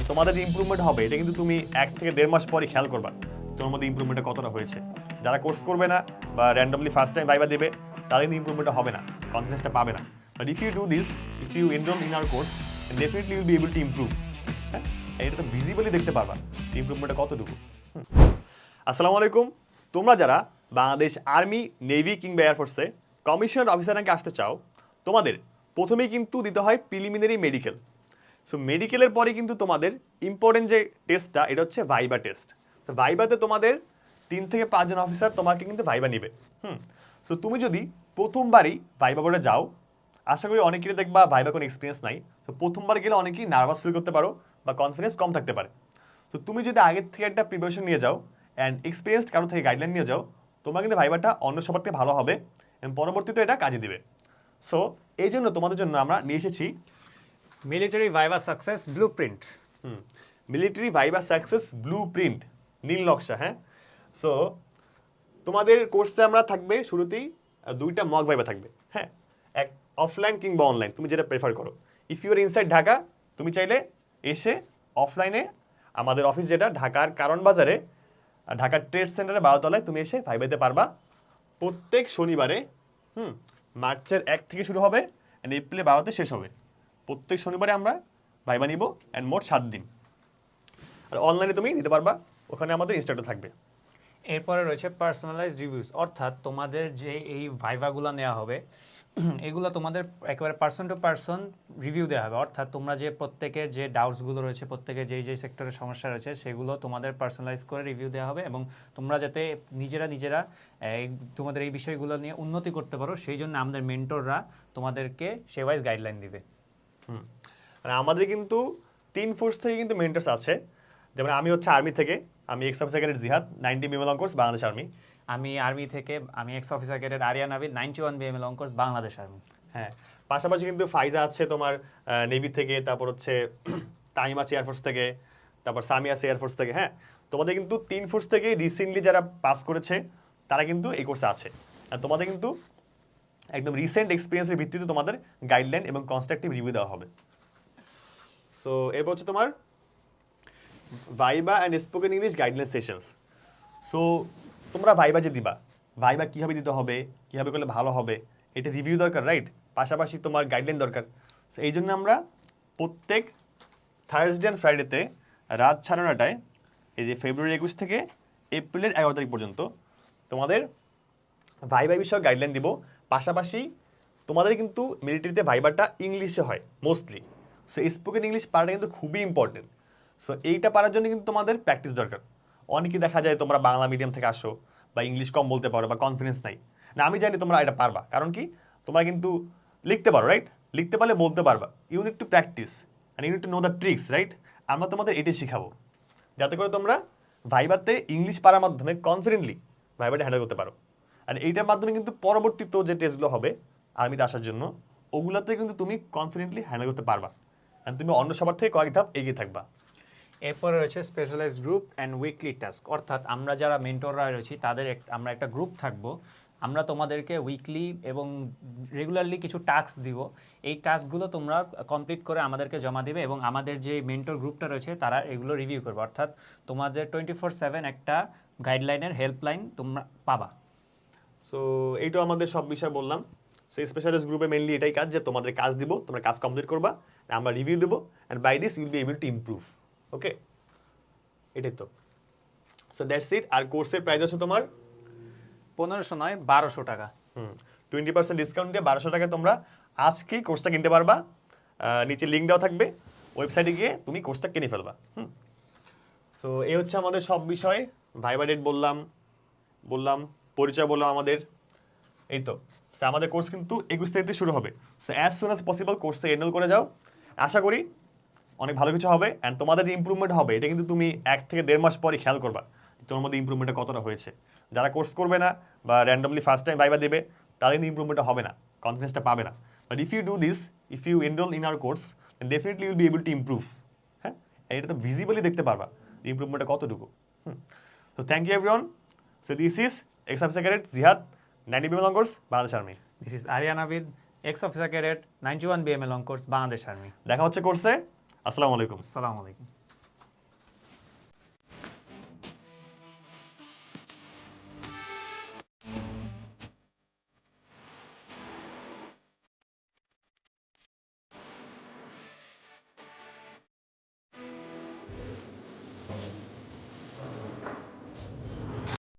And তোমাদের যে improvement হবে, এটা কিন্তু তুমি এক থেকে দেড় মাস পরে খেয়াল করবা, তোমার মধ্যে ইম্প্রুভমেন্টটা কতটা হয়েছে। যারা কোর্স করবে না বা র্যান্ডমলি ফার্স্ট টাইম ভাইবা দেবে, তাদের কিন্তু ইম্প্রুভমেন্টটা হবে না কনফিডেন্সটা পাবে না। But if you do this if you enrol in our course definitely you'll be able to improve হ্যাঁ? এটা তো ভিজিবলি দেখতে পারবা ইম্প্রুভমেন্টটা কতটুকু। আসসালামু আলাইকুম। তোমরা যারা বাংলাদেশ আর্মি, নেভি কিংবা এয়ারফোর্সে কমিশন অফিসার র্যাঙ্কে আসতে চাও, তোমাদের প্রথমেই কিন্তু দিতে হয় প্রিলিমিনারি মেডিকেল সো মেডিকেলের পরে কিন্তু তোমাদের ইম্পর্টেন্ট যে টেস্টটা এটা হচ্ছে ভাইবা টেস্ট তো ভাইবাতে তোমাদের তিন থেকে পাঁচজন অফিসার তোমাকে কিন্তু ভাইবা নিবে। হুম? সো তুমি যদি প্রথমবারই ভাইবা বোর্ডে যাও, আশা করি অনেকেরই দেখবা ভাইবা কোনো এক্সপিরিয়েন্স নাই। তো প্রথমবার গেলে অনেকেই নার্ভাস ফিল করতে পারো বা কনফিডেন্স কম থাকতে পারে। তো তুমি যদি আগের থেকে একটা প্রিপারেশন নিয়ে যাও অ্যান্ড এক্সপিরিয়েন্সড কারও থেকে গাইডলাইন নিয়ে যাও, তোমার কিন্তু ভাইবাটা অন্য সবার থেকে ভালো হবে এবং পরবর্তীতে এটা কাজে দিবে। সো এই জন্য তোমাদের জন্য আমরা নিয়ে এসেছি military viva success blueprint hmm military viva success blueprint নীল নকশা হ্যাঁ? সো তোমাদের কোর্সে আমরা থাকবে শুরুতেই দুইটা মক ভাইবা থাকবে হ্যাঁ? এক অফলাইন কিংবা অনলাইন তুমি যেটা প্রেফার করো। ইফ ইউর ইনসাইড ঢাকা, তুমি চাইলে এসে অফলাইনে আমাদের অফিস যেটা, ঢাকার কারণ বাজারে ঢাকার ট্রেড সেন্টারে বারোতলায় তুমি এসে ভাইবাইতে পারবা। প্রত্যেক শনিবারে, হুম, মার্চের এক থেকে শুরু হবে অ্যান্ড এপ্রিলে বারোতে শেষ হবে। প্রত্যেক শনিবারে আমরা ভাইবা নিব অ্যান্ড মোট সাত দিন। আর অনলাইনে তুমি নিতে পারবা, ওখানে আমাদের ইনস্ট্রাক্টর থাকবে। এরপরে রয়েছে পার্সোনালাইজ রিভিউস অর্থাৎ তোমাদের যে এই ভাইভাগুলো নেওয়া হবে, এগুলো তোমাদের একেবারে পার্সন টু পার্সন রিভিউ দেওয়া হবে। অর্থাৎ তোমরা যে প্রত্যেকের যে ডাউটসগুলো রয়েছে, প্রত্যেকের যেই যেই সেক্টরের সমস্যা রয়েছে, সেগুলো তোমাদের পার্সোনালাইজ করে রিভিউ দেওয়া হবে এবং তোমরা যাতে নিজেরা নিজেরা তোমাদের এই বিষয়গুলো নিয়ে উন্নতি করতে পারো, সেই জন্য আমাদের মেন্টররা তোমাদেরকে সে ওয়াইজ গাইডলাইন দিবে। আর আমাদের কিন্তু তিন ফোর্স থেকে কিন্তু মেন্টার্স আছে। যেমন আমি হচ্ছে আর্মি থেকে আমি ex officer cadet Jihad ninety Bimal course Bangladesh army আমি আর্মি থেকে আমি ex officer cadet Ariyan Abid ninety one BML অঙ্কর্স Bangladesh army হ্যাঁ পাশাপাশি কিন্তু ফাইজা আছে তোমার নেভি থেকে তারপর হচ্ছে টাইম আছে এয়ারফোর্স থেকে তারপর সামি আছে এয়ারফোর্স থেকে হ্যাঁ। তোমাদের কিন্তু তিন ফোর্স থেকে রিসেন্টলি যারা পাস করেছে তারা কিন্তু এই কোর্সে আছে। আর তোমাদের কিন্তু একদম রিসেন্ট এক্সপিরিয়েন্সের ভিত্তিতে তোমাদের গাইডলাইন এবং কনস্ট্রাকটিভ রিভিউ দেওয়া হবে। সো এরপর হচ্ছে তোমার viva and spoken English guideline sessions so তোমরা ভাইবা যে দিবা ভাইবা কীভাবে দিতে হবে, কীভাবে করলে ভালো হবে, এটা রিভিউ দরকার রাইট পাশাপাশি তোমার গাইডলাইন দরকার। সো এই জন্য আমরা প্রত্যেক থার্সডে অ্যান্ড ফ্রাইডেতে রাত সাড়ে নটায়, এই যে ফেব্রুয়ারি একুশ থেকে এপ্রিলের এগারো তারিখ পর্যন্ত তোমাদের ভাই ভাইবা বিষয়ে গাইডলাইন দিব। পাশাপাশি তোমাদের কিন্তু মিলিটারিতে ভাইবারটা ইংলিশে হয় মোস্টলি সো স্পোকেন ইংলিশ পারাটা কিন্তু খুবই ইম্পর্টেন্ট সো এইটা পারার জন্য কিন্তু তোমাদের প্র্যাকটিস দরকার। অনেকে দেখা যায় তোমরা বাংলা মিডিয়াম থেকে আসো বা ইংলিশ কম বলতে পারো বা কনফিডেন্স নাই। না, আমি জানি তোমরা এটা পারবা। কারণ কি? তোমরা কিন্তু লিখতে পারো রাইট লিখতে পারলে বলতে পারবা। You need to practise and you need to know the tricks right আমরা তোমাদের এটাই শিখাবো। যাতে করে তোমরা ভাইবাতে ইংলিশ পারার মাধ্যমে কনফিডেন্টলি ভাইবাটা হ্যান্ডেল করতে পারো। আর এইটার মাধ্যমে কিন্তু পরবর্তীত যে টেস্টগুলো হবে, আর্মিতে আসার জন্য, ওগুলোতে কিন্তু তুমি কনফিডেন্টলি হ্যান্ডেল করতে পারবা। আর তুমি অন্য সবার থেকে কয়েক ধাপ এগিয়ে থাকবা। এরপরে রয়েছে specialised group and weekly task অর্থাৎ আমরা যারা মেন্টররা রয়েছি, তাদের আমরা একটা গ্রুপ থাকব। আমরা তোমাদেরকে উইকলি এবং রেগুলারলি কিছু টাস্ক দিব। এই টাস্কগুলো তোমরা কমপ্লিট করে আমাদেরকে জমা দিবে এবং আমাদের যে মেন্টর গ্রুপটা রয়েছে, তারা এগুলো রিভিউ করবে। অর্থাৎ তোমাদের টোয়েন্টি ফোর সেভেন একটা গাইডলাইনের হেল্পলাইন তোমরা পাবা। সো এইটা আমাদের সব বিষয় বললাম। সো স্পেশালিস্ট গ্রুপে মেনলি এটাই কাজ যে তোমাদের কাজ দিব তোমরা কাজ কমপ্লিট করবা আমরা রিভিউ দেবো and by this you'll be able to improve okay এটাই তো। সো দ্যাটস ইট আর কোর্সের প্রাইস আছে তোমার? পনেরোশো নয় বারোশো টাকা। হুম টোয়েন্টি পার্সেন্ট ডিসকাউন্ট দিয়ে বারোশো টাকায় তোমরা আজকেই কোর্সটা কিনতে পারবা। নিচে লিঙ্ক দেওয়া থাকবে। ওয়েবসাইটে গিয়ে তুমি কোর্সটা কিনে ফেলবা হুম। সো এই হচ্ছে আমাদের সব বিষয়। ভাইবা ডেট বললাম বললাম পরিচয় বললাম আমাদের। এই তো। আমাদের কোর্স কিন্তু একুশ তারিখে শুরু হবে। So as soon as possible কোর্সে এনরোল করে যাও। আশা করি অনেক ভালো কিছু হবে অ্যান্ড তোমাদের যে ইম্প্রুভমেন্ট হবে, এটা কিন্তু তুমি এক থেকে দেড় মাস পরে খেয়াল করবা তোমার মধ্যে ইম্প্রুভমেন্টটা কতটা হয়েছে। যারা কোর্স করবে না বা র্যান্ডমলি ফার্স্ট টাইম ভাইবা দেবে, তাদের কিন্তু ইম্প্রুভমেন্টটা হবে না কনফিডেন্সটা পাবে না। But if you do this if you enrol in our course definitely you'll be able to improve হ্যাঁ? এটা তো ভিজিবলি দেখতে পারবা ইম্প্রুভমেন্টটা কতটুকু। হুম। তো thank you everyone so this is ex officer cadet Jihad ninety long course Bangladesh army this is Ariyan Abid ex officer cadet ninety one BML course Bangladesh army দেখা হচ্ছে কোর্সে আসসালামু আলাইকুম। আসসালামু আলাইকুম।